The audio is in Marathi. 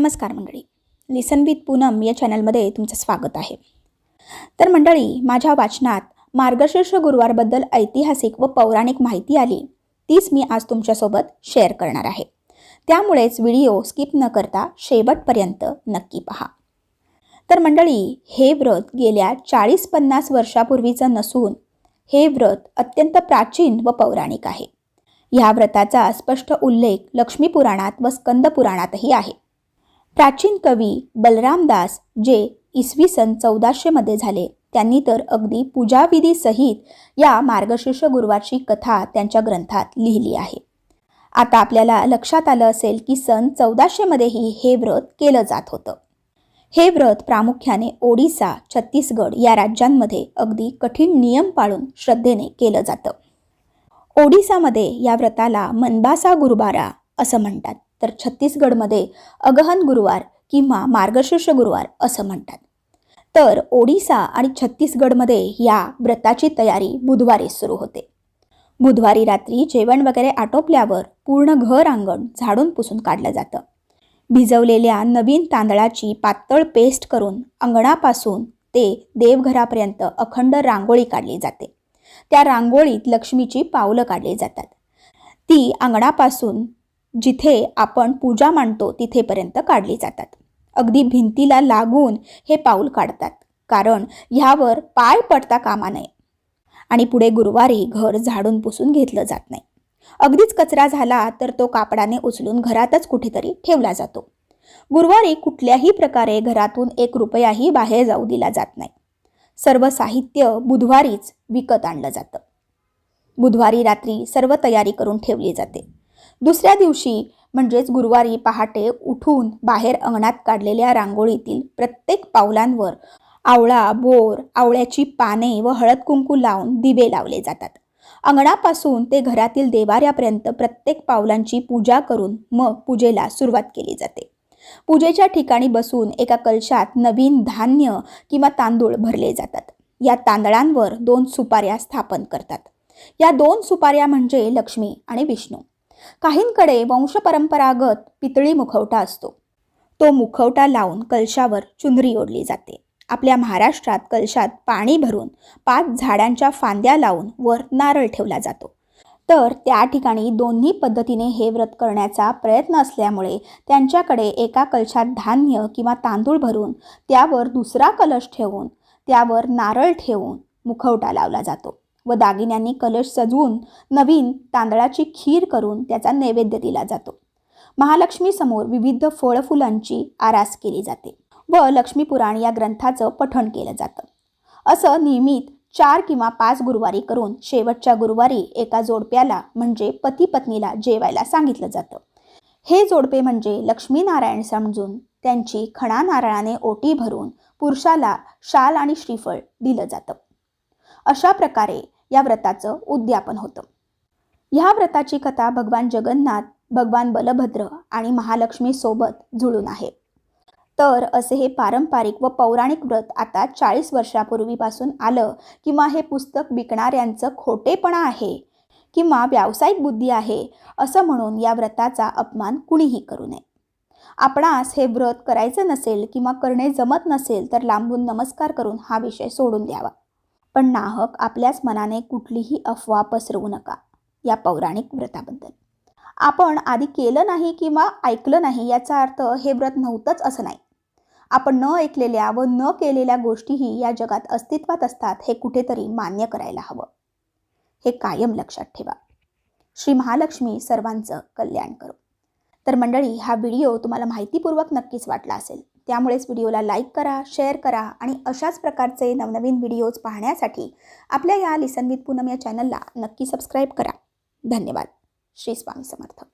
नमस्कार मंडळी. लिसन विथ पूनम या चॅनलमध्ये तुमचं स्वागत आहे. तर मंडळी माझ्या वाचनात मार्गशीर्ष गुरुवारबद्दल ऐतिहासिक व पौराणिक माहिती आली. तीच मी आज तुमच्यासोबत शेअर करणार आहे. त्यामुळेच व्हिडिओ स्किप न करता शेवटपर्यंत नक्की पहा. तर मंडळी हे व्रत गेल्या चाळीस पन्नास वर्षापूर्वीचं नसून हे व्रत अत्यंत प्राचीन व पौराणिक आहे. ह्या व्रताचा स्पष्ट उल्लेख लक्ष्मीपुराणात व स्कंद पुराणातही आहे. प्राचीन कवी बलरामदास जे इसवी सन चौदाशेमध्ये झाले. त्यांनी तर अगदी पूजाविधीसहित या मार्गशीर्ष गुरुवारची कथा त्यांच्या ग्रंथात लिहिली आहे. आता आपल्याला लक्षात आलं असेल की सन चौदाशेमध्येही हे व्रत केलं जात होतं. हे व्रत प्रामुख्याने ओडिसा छत्तीसगड या राज्यांमध्ये अगदी कठीण नियम पाळून श्रद्धेने केलं जातं. ओडिसामध्ये या व्रताला मनबासा गुरुबारा असं म्हणतात. तर छत्तीसगडमध्ये अगहन गुरुवार किंवा मार्गशीर्ष गुरुवार असं म्हणतात. तर ओडिसा आणि छत्तीसगडमध्ये या व्रताची तयारी बुधवारी सुरू होते. बुधवारी रात्री जेवण वगैरे आटोपल्यावर पूर्ण घर अंगण झाडून पुसून काढलं जातं. भिजवलेल्या नवीन तांदळाची पातळ पेस्ट करून अंगणापासून ते देवघरापर्यंत अखंड रांगोळी काढली जाते. त्या रांगोळीत लक्ष्मीची पावलं काढली जातात. ती अंगणापासून जिथे आपण पूजा मांडतो तिथेपर्यंत काढली जातात. अगदी भिंतीला लागून हे पाऊल काढतात कारण ह्यावर पाय पडता कामा नये आणि पुढे गुरुवारी घर झाडून पुसून घेतलं जात नाही. अगदीच कचरा झाला तर तो कापडाने उचलून घरातच कुठेतरी ठेवला जातो. गुरुवारी कुठल्याही प्रकारे घरातून एक रुपयाही बाहेर जाऊ दिला जात नाही. सर्व साहित्य बुधवारीच विकत आणलं जातं. बुधवारी रात्री सर्व तयारी करून ठेवली जाते. दुसऱ्या दिवशी म्हणजेच गुरुवारी पहाटे उठून बाहेर अंगणात काढलेल्या रांगोळीतील प्रत्येक पावलांवर आवळा बोर आवळ्याची पाने व हळद कुंकू लावून दिवे लावले जातात. अंगणापासून ते घरातील देवाऱ्यापर्यंत प्रत्येक पावलांची पूजा करून मग पूजेला सुरुवात केली जाते. पूजेच्या ठिकाणी बसून एका कलशात नवीन धान्य किंवा तांदूळ भरले जातात. या तांदळांवर दोन सुपाऱ्या स्थापन करतात. या दोन सुपाऱ्या म्हणजे लक्ष्मी आणि विष्णू. काहींकडे वंशपरंपरागत पितळी मुखवटा असतो. तो मुखवटा लावून कलशावर चुंदरी ओढली जाते. आपल्या महाराष्ट्रात कलशात पाणी भरून पाच झाडांच्या फांद्या लावून वर नारळ ठेवला जातो. तर त्या ठिकाणी दोन्ही पद्धतीने हे व्रत करण्याचा प्रयत्न असल्यामुळे त्यांच्याकडे एका कलशात धान्य किंवा तांदूळ भरून त्यावर दुसरा कलश ठेवून त्यावर नारळ ठेवून मुखवटा लावला जातो. व दागिन्यांनी कलश सजवून नवीन तांदळाची खीर करून त्याचा नैवेद्य दिला जातो. महालक्ष्मीसमोर विविध फळफुलांची आरास केली जाते व लक्ष्मीपुराण या ग्रंथाचं पठण केलं जातं. असं नियमित चार किंवा पाच गुरुवारी करून शेवटच्या गुरुवारी एका जोडप्याला म्हणजे पती पत्नीला जेवायला सांगितलं जातं. हे जोडपे म्हणजे लक्ष्मीनारायण समजून त्यांची खणा नारळाने ओटी भरून पुरुषाला शाल आणि श्रीफळ दिलं जातं. अशा प्रकारे या व्रताचं उद्यापन होतं. ह्या व्रताची कथा भगवान जगन्नाथ भगवान बलभद्र आणि महालक्ष्मी सोबत जुळून आहे. तर असे हे पारंपरिक व पौराणिक व्रत आता चाळीस वर्षापूर्वीपासून आलं किंवा हे पुस्तक विकणाऱ्यांचं खोटेपणा आहे किंवा व्यावसायिक बुद्धी आहे असं म्हणून या व्रताचा अपमान कुणीही करू नये. आपणास हे व्रत करायचं नसेल किंवा करणे जमत नसेल तर लांबून नमस्कार करून हा विषय सोडून द्यावा. पण नाहक आपल्याच मनाने कुठलीही अफवा पसरवू नका या पौराणिक व्रताबद्दल. आपण आधी केलं नाही किंवा ऐकलं नाही याचा अर्थ हे व्रत नव्हतंच असं नाही. आपण न ऐकलेल्या व न केलेल्या गोष्टीही या जगात अस्तित्वात असतात हे कुठेतरी मान्य करायला हवं. हे कायम लक्षात ठेवा. श्री महालक्ष्मी सर्वांचं कल्याण करो. तर मंडळी हा व्हिडिओ तुम्हाला माहितीपूर्वक नक्कीच वाटला असेल. त्यामुळेच व्हिडिओला लाईक करा शेअर करा आणि अशाच प्रकारचे नवनवीन व्हिडिओज पाहण्यासाठी आपल्या या लिसन विथ पूनम या चॅनलला नक्की सबस्क्राईब करा. धन्यवाद. श्री स्वामी समर्थ.